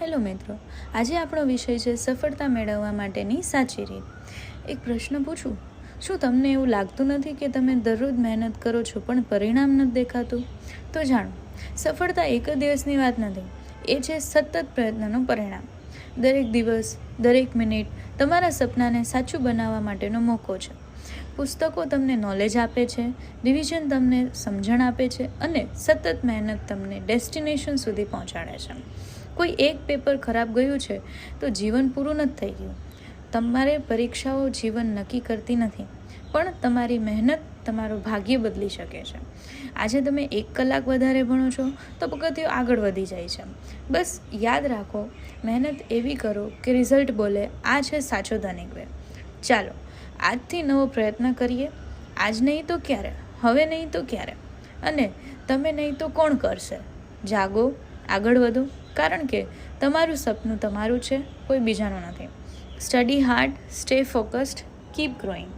Hello મિત્રો, આજે આપણો વિષય છે સફળતા મેળવવા માટેની સાચી રીત. એક પ્રશ્ન પૂછું, શું તમને એવું લાગતું નથી કે તમે દરરોજ મહેનત કરો છો પણ પરિણામ નથી દેખાતું? તો જાણો, સફળતા એક જ દિવસની વાત નથી, એ છે સતત પ્રયત્નનું પરિણામ. દરેક દિવસ, દરેક મિનિટ તમારા સપનાને સાચું બનાવવા માટેનો મોકો છે. પુસ્તકો તમને નોલેજ આપે છે રિવિઝન તમને સમજણ આપે છે અને સતત મહેનત તમને ડેસ્ટિનેશન સુધી પહોંચાડે છે. કોઈ એક પેપર ખરાબ ગયું છે તો જીવન પૂરું નથી થઈ ગયું. તમારે પરીક્ષાઓ જીવન નક્કી કરતી નથી, પણ તમારી મહેનત તમારું ભાગ્ય બદલી શકે છે. આજે તમે એક કલાક વધારે ભણો છો, તો પગથિયું આગળ વધી જાય છે. બસ યાદ રાખો, મહેનત એવી કરો કે રિઝલ્ટ બોલે, આ છે સાચો ધનિક વે ચાલો, આજથી નવો પ્રયત્ન કરીએ. આજ નહીં તો ક્યારે? હવે નહીં તો ક્યારે? અને તમે નહીં તો કોણ કરશે? જાગો, આગળ વધો, કારણ કે તમારું સપનું તમારું છે, કોઈ બીજાનું નથી. Study hard stay focused keep growing